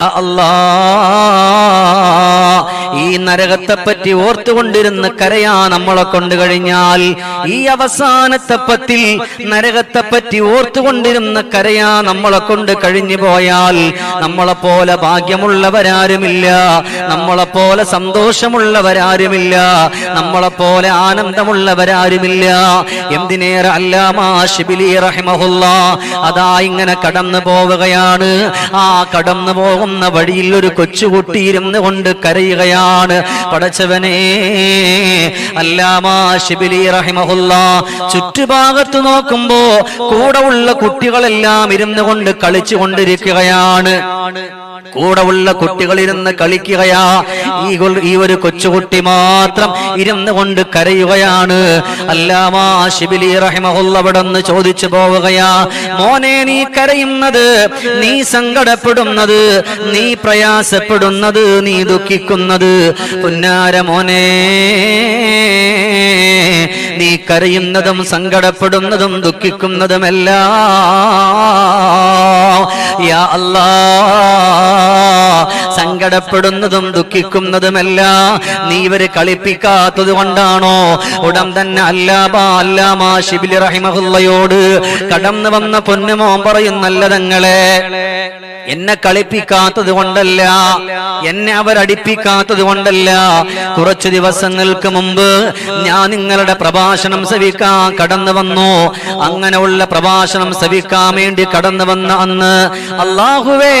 അല്ലാ ഈ നരകത്തെ പറ്റി ഓർത്തുകൊണ്ടിരുന്ന് കരയാ നമ്മളെ കൊണ്ട് കഴിഞ്ഞാൽ ഈ അവസാനത്തെ പത്തിൽ നരകത്തെ പറ്റി ഓർത്തുകൊണ്ടിരുന്ന് കരയാ നമ്മളെ കൊണ്ട് കഴിഞ്ഞു പോയാൽ നമ്മളെ പോലെ ഭാഗ്യമുള്ളവരാരുമില്ല നമ്മളെ പോലെ സന്തോഷമുള്ളവരാരുമില്ല നമ്മളെ പോലെ ആനന്ദമുള്ളവരാരുമില്ല. എന്തിനേറെ അല്ലാമാഷിബിലി റഹിമഹുല്ല അതാ ഇങ്ങനെ കടന്നു പോവുകയാണ്. ആ കടന്നു പോകുന്ന വഴിയിൽ ഒരു കൊച്ചുകുട്ടി ഇരുന്ന് കൊണ്ട് കരയുകയാണ്. പടച്ചവനെ അല്ലാമാ ഷിബിലി റഹിമഹുല്ല. ചുറ്റുഭാഗത്ത് നോക്കുമ്പോ കൂടെ ഉള്ള കുട്ടികളെല്ലാം ഇരുന്നു കൊണ്ട് കളിച്ചു കൊണ്ടിരിക്കുകയാണ്. കൂടെ ഉള്ള കുട്ടികൾ ഇരുന്ന് കളിക്കുകയാ. ഈ ഈ ഒരു കൊച്ചുകുട്ടി മാത്രം ഇരുന്ന് കൊണ്ട് കരയുകയാണ്. അല്ലാമാ ഷിബിലി ചോദിച്ചു പോവുകയാ. മോനെ നീ കരയുന്നത് നീ സങ്കടപ്പെടുന്നത് നീ പ്രയാസപ്പെടുന്നത് നീ ദുഃഖിക്കുന്നത്. പുന്നാര മോനെ നീ കരയുന്നതും സങ്കടപ്പെടുന്നതും ദുഃഖിക്കുന്നതുമെല്ലാം സങ്കടപ്പെടുന്നതും ദുഃഖിക്കുന്നതുമെല്ലാം നീ ഇവർ കളിപ്പിക്കാത്തത് കൊണ്ടാണോ? ഉടൻ തന്നെ അല്ലാബ അല്ലാമാ ഷിബിലി റഹിമഹുല്ലയോട് കടന്നു വന്ന പൊന്നുമോൻ പറയുന്നല്ലതങ്ങളെ എന്നെ കളിപ്പിക്കാത്തത് കൊണ്ടല്ല എന്നെ അവരടിപ്പിക്കാത്തത് കൊണ്ടല്ല. കുറച്ചു ദിവസങ്ങൾക്ക് മുമ്പ് ഞാൻ നിങ്ങളുടെ പ്രഭാഷണം സവിക്കാൻ കടന്നു വന്നു. അങ്ങനെയുള്ള പ്രഭാഷണം സവിക്കാൻ വേണ്ടി കടന്നു വന്ന അന്ന് അള്ളാഹുവേ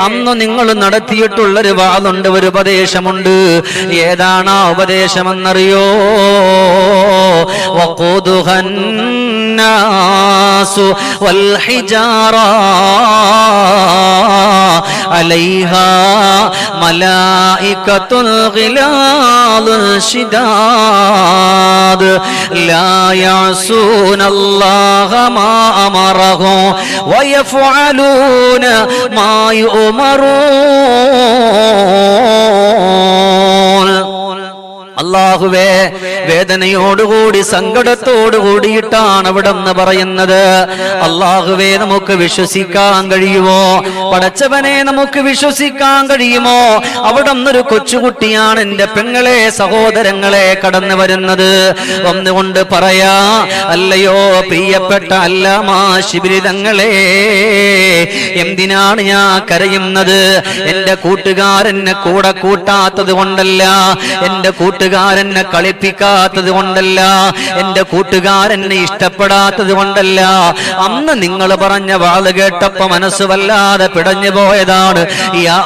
അന്ന് നിങ്ങൾ നടത്തിയിട്ടുള്ളൊരു വാതുണ്ട് ഒരു ഉപദേശമുണ്ട്. ഏതാണ് ആ ഉപദേശമെന്നറിയോ? الناس والحجارة عليها ملائكة غلاظ شداد. لا يعصون الله ما أمرهم ويفعلون ما يؤمرون. അള്ളാഹുവേ വേദനയോടുകൂടി സങ്കടത്തോടുകൂടിയിട്ടാണ് അവിടെ നിന്ന് പറയുന്നത്. അള്ളാഹുവേ നമുക്ക് വിശ്വസിക്കാൻ കഴിയുമോ? പടച്ചവനെ നമുക്ക് വിശ്വസിക്കാൻ കഴിയുമോ? അവിടെ നിന്നൊരു കൊച്ചുകുട്ടിയാണ് എന്റെ പെങ്ങളെ സഹോദരങ്ങളെ കടന്നു വരുന്നത്. ഒന്നുകൊണ്ട് പറയാ അല്ലയോ പ്രിയപ്പെട്ട അല്ലാമാ ശിബിരിതങ്ങളെ എന്തിനാണ് ഞാൻ കരയുന്നത്? എന്റെ കൂട്ടുകാരനെ കൂടെ കൂട്ടാത്തത് കൊണ്ടല്ല. എന്റെ കൂട്ടുകാരനെ കളിപ്പിക്കാത്തത് കൊണ്ടല്ല എന്റെ കൂട്ടുകാരനെ ഇഷ്ടപ്പെടാത്തത് കൊണ്ടല്ല. അന്ന് നിങ്ങൾ പറഞ്ഞ വാൾ കേട്ടപ്പോ മനസ്സ് വല്ലാതെ പിടഞ്ഞു പോയതാണ്. യാ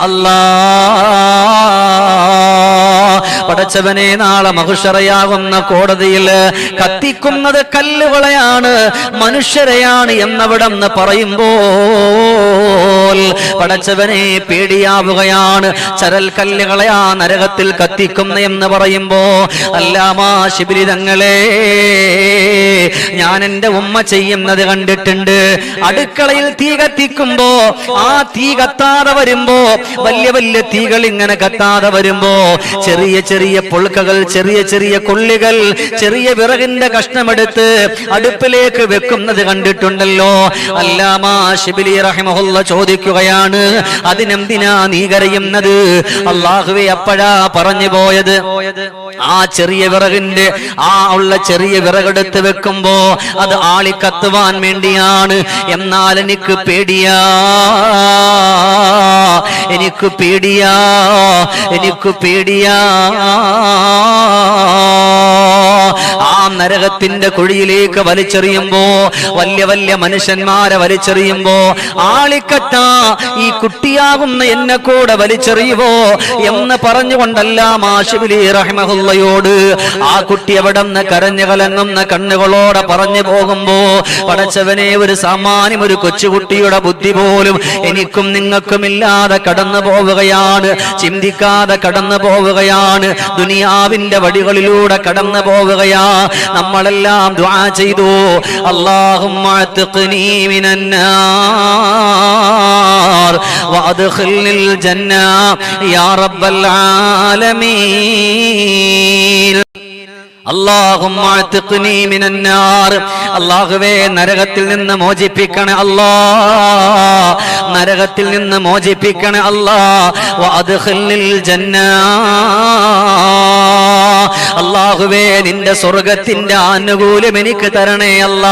പടച്ചവനെ നാളെ മഹുഷറയാകുന്ന കോടതിയിൽ കത്തിക്കുന്നത് കല്ലുകളെയാണ് മനുഷ്യരെയാണ് എന്നവിടം എന്ന് പടച്ചവനെ പേടിയാവുകയാണ്. ചരൽ കല്ലുകളെ ആ നരകത്തിൽ കത്തിക്കുന്ന എന്ന് പറയുമ്പോ അല്ലാമാ ശിബിരിതങ്ങളെ ഞാൻ എന്റെ ഉമ്മ ചെയ്യുന്നത് കണ്ടിട്ടുണ്ട്. അടുക്കളയിൽ തീ കത്തിക്കുമ്പോ ആ തീ കത്താതെ വരുമ്പോ വലിയ വലിയ തീകൾ ഇങ്ങനെ കത്താതെ വരുമ്പോ ചെറിയ ചെറിയ പൊളുക്കകൾ ചെറിയ ചെറിയ കൊള്ളികൾ ചെറിയ വിറകിന്റെ കഷ്ണമെടുത്ത് അടുപ്പിലേക്ക് വെക്കുന്നത് കണ്ടിട്ടുണ്ടല്ലോ. അല്ലാമാ ഷിബിലി റഹിമഹുല്ല ചോദിക്കുകയാണ് അതിനെന്തിനാ നീ കരയുന്നത്? അള്ളാഹുവെ അപ്പഴാ പറഞ്ഞു പോയത്. ആ ചെറിയ വിറകിന്റെ ആ ഉള്ള ചെറിയ വിറകെടുത്ത് വെക്കുമ്പോ അത് ആളിക്കത്തുവാൻ വേണ്ടിയാണ്. എന്നാൽ എനിക്ക് പേടിയാ. എനിക്ക് പേടിയാ. എനിക്ക് പേടിയാ. ആ നരകത്തിന്റെ കുഴിയിലേക്ക് വലിച്ചെറിയുമ്പോ വലിയ വലിയ മനുഷ്യന്മാരെ വലിച്ചെറിയുമ്പോ ആളിക്കത്ത ഈ കുട്ടിയാകുന്ന എന്നെ കൂടെ വലിച്ചെറിയുവോ എന്ന് പറഞ്ഞുകൊണ്ടല്ല മാഷിബിലി റഹ്മഹുള്ളയോട് ആ കുട്ടി എവിടെ നിന്ന് കരഞ്ഞു കലങ്ങുന്ന കണ്ണുകളോടെ പറഞ്ഞു പോകുമ്പോ പടച്ചവനെ ഒരു സാമാന്യം ഒരു കൊച്ചുകുട്ടിയുടെ ബുദ്ധി പോലും എനിക്കും നിങ്ങൾക്കും ഇല്ലാതെ കടന്നു പോവുകയാണ്. ചിന്തിക്കാതെ കടന്നു പോവുകയാണ്. ദുനിയാവിന്റെ വടികളിലൂടെ കടന്നു പോവുകയാ. നമ്മളെല്ലാം ദ്വാ ചെയ്തു. അള്ളാഹും وأدخلني الجنة يا رب العالمين. അള്ളാഹുവേ നരകത്തിൽ നിന്ന് മോചിപ്പിക്കണ അല്ലാ. നരകത്തിൽ നിന്ന് മോചിപ്പിക്കണ അല്ലാ. ജന്ന. അള്ളാഹുവേ നിന്റെ സ്വർഗത്തിന്റെ ആനുകൂല്യം എനിക്ക് തരണേ അല്ല.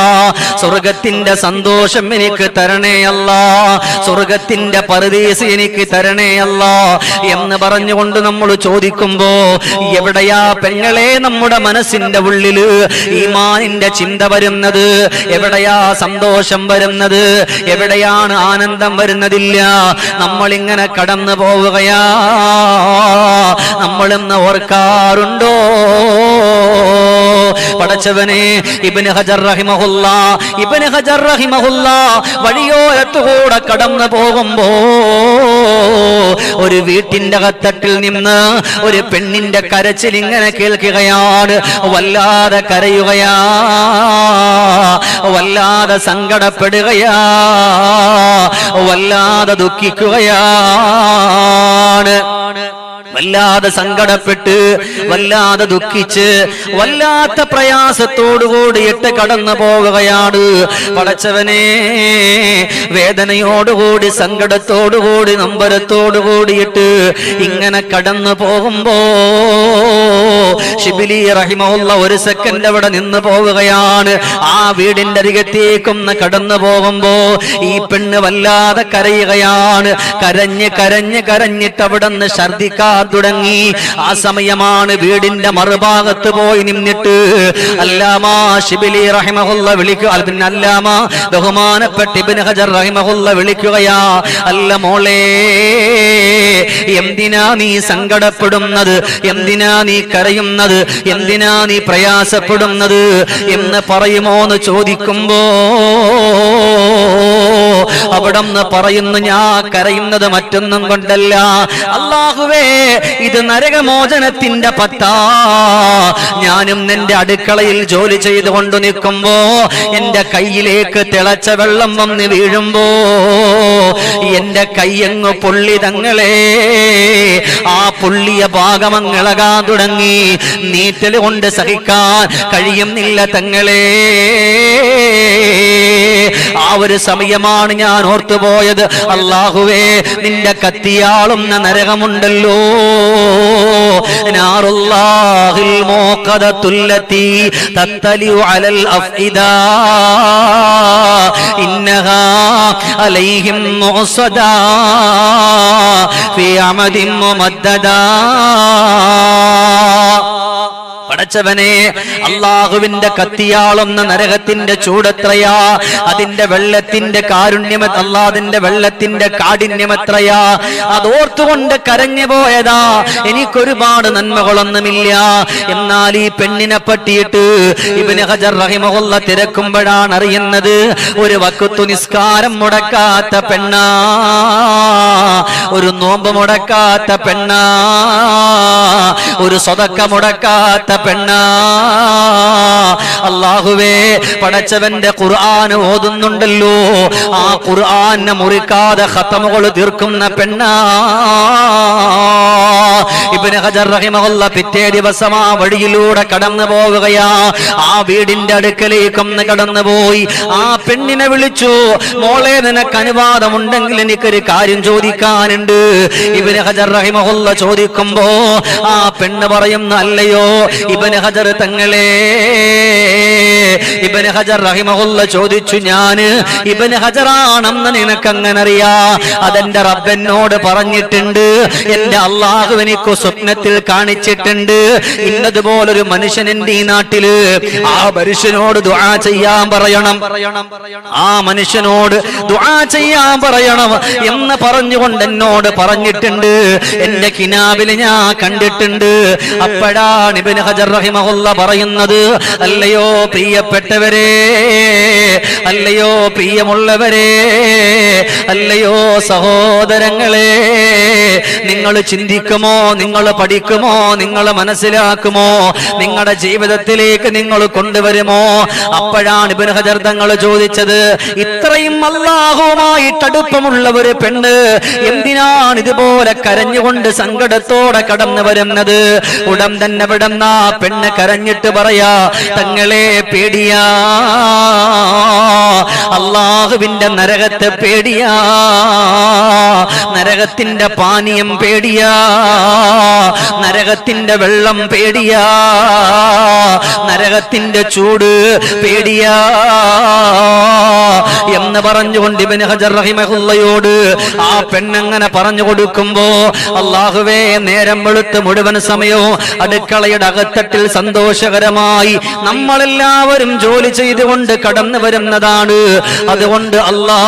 സ്വർഗത്തിന്റെ സന്തോഷം എനിക്ക് തരണേ അല്ല. സ്വർഗത്തിന്റെ പരദീസ് എനിക്ക് തരണേ അല്ല. എന്ന് പറഞ്ഞുകൊണ്ട് നമ്മൾ ചോദിക്കുമ്പോ എവിടെയാ പെങ്ങളെ നമ്മുടെ മനസ്സിന്റെ ഉള്ളിൽ ഈമാനിന്റെ ചിന്ത വരുന്നത്. എവിടെയാ സന്തോഷം വരുന്നത്? എവിടെയാണ് ആനന്ദം വരുന്നതില്ല. നമ്മളിങ്ങനെ കടന്നു പോവുകയാ. നമ്മളിന്ന് ഓർക്കാറുണ്ടോ? പടച്ചവനെ ഇബിന് ഹജർ റഹിമഹുല്ല ഇബിന് ഹജർ റഹിമഹുല്ല വഴിയോരത്തുകൂടെ കടന്നു പോകുമ്പോ ഒരു വീട്ടിന്റെ കത്തട്ടിൽ നിന്ന് ഒരു പെണ്ണിന്റെ കരച്ചിൽ ഇങ്ങനെ കേൾക്കുകയാണ്. വല്ലാതെ കരയുകയാ വല്ലാതെ സങ്കടപ്പെടുകയാ വല്ലാതെ ദുഃഖിക്കുകയാണ്. വല്ലാതെ സങ്കടപ്പെട്ട് വല്ലാതെ ദുഃഖിച്ച് വല്ലാത്ത പ്രയാസത്തോടു കൂടിയിട്ട് കടന്നു പോവുകയാണ്. പടച്ചവനെ വേദനയോടുകൂടി സങ്കടത്തോടുകൂടി നമ്പരത്തോടുകൂടിയിട്ട് ഇങ്ങനെ കടന്നു പോകുമ്പോ ഷിബിലി റഹിമുള്ള ഒരു സെക്കൻഡ് അവിടെ നിന്ന് പോവുകയാണ്. ആ വീടിന്റെ അരികത്തേക്കൊന്ന് കടന്നു പോകുമ്പോ ഈ പെണ്ണ് വല്ലാതെ കരയുകയാണ്. കരഞ്ഞ് കരഞ്ഞ് കരഞ്ഞിട്ട് അവിടെ നിന്ന് ഛർദിക്കാൻ തുടങ്ങി. ആ സമയമാണ് വീടിന്റെ മറുഭാഗത്ത് പോയി നിന്നിട്ട് അല്ലാമാ ഷിബിലി റഹിമഹുല്ല വിളിക്കുക പിന്നെ അല്ലാമ ബഹുമാനപ്പെട്ട ഇബ്നു ഹജർ റഹിമഹുല്ല വിളിക്കുകയാ. അല്ല മോളേ എന്തിനാ നീ സങ്കടപ്പെടുന്നത്? എന്തിനാ നീ കരയുന്നത് എന്തിനാ നീ പ്രയാസപ്പെടുന്നത് എന്ന് പറയുമോ എന്ന് ചോദിക്കുമ്പോ അവിടന്ന് പറയുന്നു ഞാൻ കരയുന്നത് മറ്റൊന്നും കൊണ്ടല്ല. അള്ളാഹുവേ ഇത് നരകമോചനത്തിന്റെ പത്താ ഞാനും നിന്റെ അടുക്കളയിൽ ജോലി ചെയ്തുകൊണ്ട് നിൽക്കുമ്പോ എന്റെ കയ്യിലേക്ക് തിളച്ച വെള്ളം വന്ന് വീഴുമ്പോ എന്റെ കയ്യങ്ങ് പൊള്ളി തങ്ങളെ. ആ പൊള്ളിയ ഭാഗമങ്ങളകാൻ തുടങ്ങി. നീറ്റൽ കൊണ്ട് സഹിക്കാൻ കഴിയുന്നില്ല തങ്ങളെ. ആ ഒരു സമയമാണ് ഞാൻ ഓർത്തുപോയത് അള്ളാഹുവേ നിന്റെ കത്തിയാളുന്ന നരകമുണ്ടല്ലോ. മോക്കതത്തുല്ലത്തി തത്തലിയു അലൽ അഫ്ഇദാ ഇന്നഹാ അലൈഹിം മുഅ്സദാ ഫീ അമദിൻ മുമദ്ദദാ പടച്ചവനെ അള്ളാഹുവിന്റെ കത്തിയാളുന്ന നരകത്തിന്റെ ചൂടെത്രയാ? അതിന്റെ വെള്ളത്തിന്റെ കാരുണ്യം അള്ളാദിന്റെ വെള്ളത്തിന്റെ കാഠിന്യമെത്രയാ? അതോർത്തുകൊണ്ട് കരഞ്ഞു പോയതാ. എനിക്കൊരുപാട് നന്മകളൊന്നുമില്ല. എന്നാൽ ഈ പെണ്ണിനെ പറ്റിയിട്ട് ഇവന് ഹജർ റഹിമുള്ള തിരക്കുമ്പോഴാണ് അറിയുന്നത്. ഒരു വക്കുത്തു നിസ്കാരം മുടക്കാത്ത പെണ്ണാ. ഒരു നോമ്പ് മുടക്കാത്ത പെണ്ണ. ഒരു സ്വതക്ക മുടക്കാത്ത പെണ്ണ. അള്ളാഹുവേ പടച്ചവന്റെ ഖുർആൻ ഓതുന്നുണ്ടല്ലോ. ആ ഖുർആനെ മുറിക്കാതെ ഖത്തമുകൾ തീർക്കുന്ന പെണ്ണാ. ഇബ്നു ഹജർ റഹിമഹുള്ള പിറ്റേ ദിവസം ആ വഴിയിലൂടെ കടന്നു പോവുകയാ. ആ വീടിന്റെ അടുക്കലേക്കൊന്ന് കടന്നു പോയി ആ പെണ്ണിനെ വിളിച്ചു മോളെ നിനക്ക് അനുവാദമുണ്ടെങ്കിൽ എനിക്കൊരു കാര്യം ചോദിക്കാനുണ്ട്. ഇബ്നു ഹജർ റഹിമഹുള്ള ചോദിക്കുമ്പോ ആ പെണ്ണ് പറയുന്നു അല്ലയോ? ഇബന് ഹജർ തങ്ങളെ ഇബന് ഹജർ റഹിമഹുള്ള ചോദിച്ചു ഞാൻ ഇബന് ഹജറാണെന്ന് നിനക്ക് അങ്ങനെ അറിയാ അതെന്റെ റബ്ബനോട് പറഞ്ഞിട്ടുണ്ട്. എന്റെ അള്ളാഹു എനിക്ക് സ്വപ്നത്തിൽ കാണിച്ചിട്ടുണ്ട്. ഇന്നതുപോലൊരു മനുഷ്യൻ എന്റെ ഈ നാട്ടിൽ. ആ മനുഷ്യനോട് ദുആ ചെയ്യാൻ പറയണം. ആ മനുഷ്യനോട് ദുആ ചെയ്യാൻ പറയണം എന്ന് പറഞ്ഞുകൊണ്ട് എന്നോട് പറഞ്ഞിട്ടുണ്ട്. എന്റെ കിനാവിൽ ഞാൻ കണ്ടിട്ടുണ്ട്. അപ്പോഴാണ് ഇബ്നു ഹജർ റഹിമഹുല്ല പറയുന്നത് അല്ലയോ പ്രിയപ്പെട്ടവരെ അല്ലയോ പ്രിയമുള്ളവരെ അല്ലയോ സഹോദരങ്ങളെ നിങ്ങൾ ചിന്തിക്കുമോ നിങ്ങൾ പഠിക്കുമോ? നിങ്ങൾ മനസ്സിലാക്കുമോ? നിങ്ങളുടെ ജീവിതത്തിലേക്ക് നിങ്ങൾ കൊണ്ടുവരുമോ? അപ്പോഴാണ് ഇബിൻ തങ്ങൾ ചോദിച്ചത് ഇത്രയും അള്ളാഹുമായിട്ട് അടുപ്പമുള്ള ഒരു പെണ്ണ് എന്തിനാണ് ഇതുപോലെ കരഞ്ഞുകൊണ്ട് സങ്കടത്തോടെ കടന്നു വരുന്നത്? ഉടൻ തന്നെ വിടുന്ന പെണ്ണ് കരഞ്ഞിട്ട് പറയാ തങ്ങളെ പേടിയാ. അള്ളാഹുവിന്റെ നരകത്തെ പേടിയാ. നരകത്തിന്റെ പാനീയം പേടിയാ. നരകത്തിന്റെ വെള്ളം പേടിയാ. നരകത്തിന്റെ ചൂട് പേടിയാ. എന്ന് പറഞ്ഞുകൊണ്ട് ഇബിന് ഹജർ റഹിമഹുള്ളയോട് ആ പെണ്ണങ്ങനെ പറഞ്ഞു കൊടുക്കുമ്പോ അള്ളാഹുവേ നേരം വെളുത്ത് മുഴുവൻ സമയവും അടുക്കളയുടെ അകത്തട്ടിൽ സന്തോഷകരമായി നമ്മളെല്ലാവരും ജോലി ചെയ്തുകൊണ്ട് കടന്നു വരുന്നതാണ്. അതുകൊണ്ട് അല്ലാ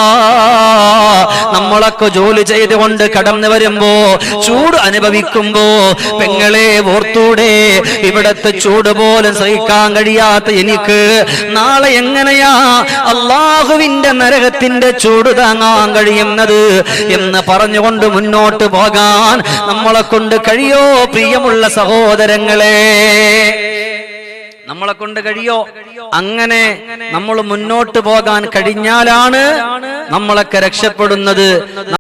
നമ്മളൊക്കെ ജോലി ചെയ്തുകൊണ്ട് കടന്നു വരുമ്പോ ചൂട് അനുഭവിക്കുമ്പോ പെങ്ങളെ ഓർത്തൂടെ ഇവിടത്തെ ചൂട് പോലും സഹിക്കാൻ കഴിയാത്ത എനിക്ക് നാളെ എങ്ങനെയാ അള്ളാഹുവിന്റെ നരകത്തിന്റെ ചൂട് താങ്ങാൻ കഴിയുന്നത് എന്ന് പറഞ്ഞുകൊണ്ട് മുന്നോട്ട് പോകാൻ നമ്മളെ കൊണ്ട് കഴിയോ പ്രിയമുള്ള സഹോദരങ്ങളെ? നമ്മളെ കൊണ്ട് കഴിയോ? അങ്ങനെ നമ്മൾ മുന്നോട്ട് പോകാൻ കഴിഞ്ഞാലാണ് നമ്മളൊക്കെ രക്ഷപ്പെടുന്നത്.